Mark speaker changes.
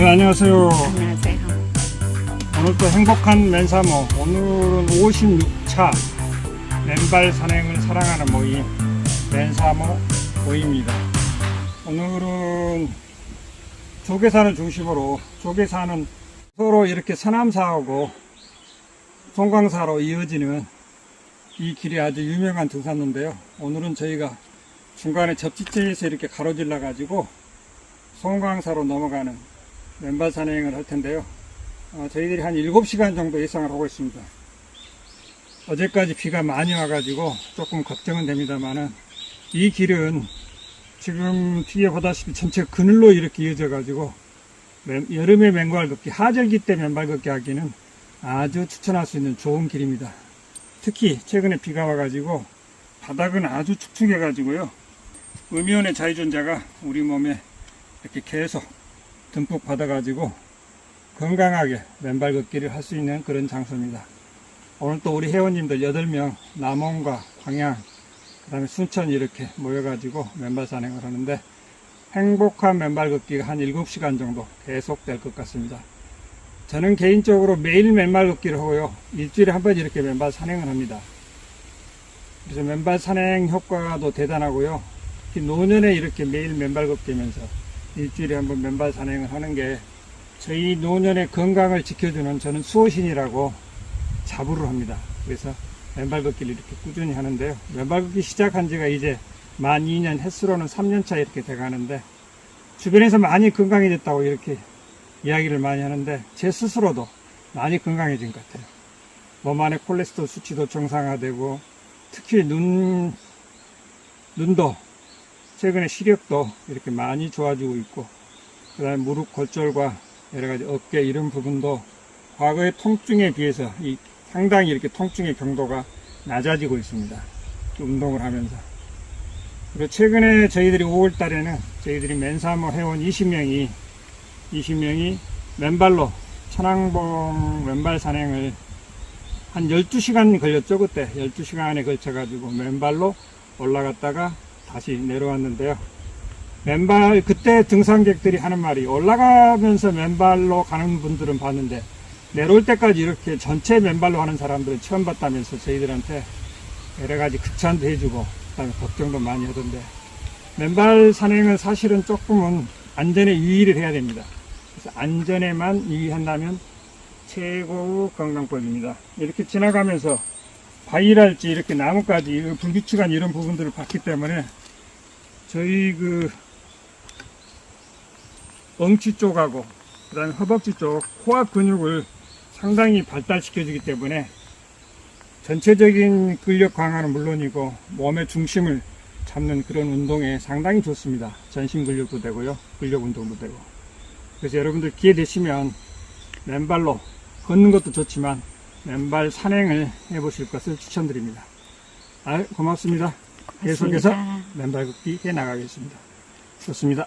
Speaker 1: 네, 안녕하세요.
Speaker 2: 안녕하세요.
Speaker 1: 오늘도 행복한 맨사모. 오늘은 56차 맨발 산행을 사랑하는 모임, 맨사모 모임입니다. 오늘은 조계산을 중심으로 조계산은 서로 이렇게 서남사하고 송광사로 이어지는 이 길이 아주 유명한 등산로인데요. 오늘은 저희가 중간에 접지체에서 이렇게 가로질러 가지고 송광사로 넘어가는 맨발 산행을 할 텐데요. 어, 저희들이 한 7시간 정도 예상을 하고 있습니다. 어제까지 비가 많이 와가지고 조금 걱정은 됩니다만은 이 길은 지금 뒤에 보다시피 전체 그늘로 이렇게 이어져 가지고 맨- 여름에 맨발 걷기, 하절기 때 맨발 걷기 하기는 아주 추천할 수 있는 좋은 길입니다. 특히 최근에 비가 와가지고 바닥은 아주 축축해 가지고요. 음이온의 자유존재가 우리 몸에 이렇게 계속 듬뿍 받아가지고 건강하게 맨발 걷기를 할 수 있는 그런 장소입니다. 오늘 또 우리 회원님들 8명 남원과 광양 그 다음에 순천 이렇게 모여가지고 맨발 산행을 하는데 행복한 맨발 걷기가 한 7시간 정도 계속 될 것 같습니다. 저는 개인적으로 매일 맨발 걷기를 하고요. 일주일에 한 번 이렇게 맨발 산행을 합니다. 그래서 맨발 산행 효과도 대단하고요. 특히 노년에 이렇게 매일 맨발 걷기 하면서 일주일에 한 번 맨발 산행을 하는 게 저희 노년의 건강을 지켜주는 저는 수호신이라고 자부를 합니다. 그래서 맨발 걷기를 이렇게 꾸준히 하는데요. 맨발 걷기 시작한 지가 이제 만 2년, 횟수로는 3년차 이렇게 돼 가는데 주변에서 많이 건강해졌다고 이렇게 이야기를 많이 하는데 제 스스로도 많이 건강해진 것 같아요. 몸 안에 콜레스테롤 수치도 정상화되고 특히 눈, 눈도 최근에 시력도 이렇게 많이 좋아지고 있고 그 다음에 무릎 골절과 여러 가지 어깨 이런 부분도 과거의 통증에 비해서 이 상당히 이렇게 통증의 경도가 낮아지고 있습니다. 운동을 하면서. 그리고 최근에 저희들이 5월 달에는 저희들이 맨사모 회원 20명이 20명이 맨발로 천왕봉 맨발 산행을 한 12시간 걸렸죠, 그때. 12시간에 걸쳐 가지고 맨발로 올라갔다가 다시 내려왔는데요. 맨발, 그때 등산객들이 하는 말이 올라가면서 맨발로 가는 분들은 봤는데 내려올 때까지 이렇게 전체 맨발로 하는 사람들은 처음 봤다면서 저희들한테 여러 가지 극찬도 해주고 그다음에 걱정도 많이 하던데 맨발 산행은 사실은 조금은 안전에 유의를 해야 됩니다. 그래서 안전에만 유의한다면 최고의 건강법입니다. 이렇게 지나가면서 바위랄지 이렇게 나뭇가지 불규칙한 이런 부분들을 봤기 때문에 저희 그 엉치 쪽하고 그 다음에 허벅지 쪽 코앞 근육을 상당히 발달시켜 주기 때문에 전체적인 근력 강화는 물론이고 몸의 중심을 잡는 그런 운동에 상당히 좋습니다. 전신 근력도 되고요. 근력 운동도 되고. 그래서 여러분들 기회 되시면 맨발로 걷는 것도 좋지만 맨발 산행을 해보실 것을 추천드립니다. 아, 고맙습니다. 계속해서
Speaker 2: 고맙습니다.
Speaker 1: 맨발 걷기 해 나가겠습니다. 좋습니다.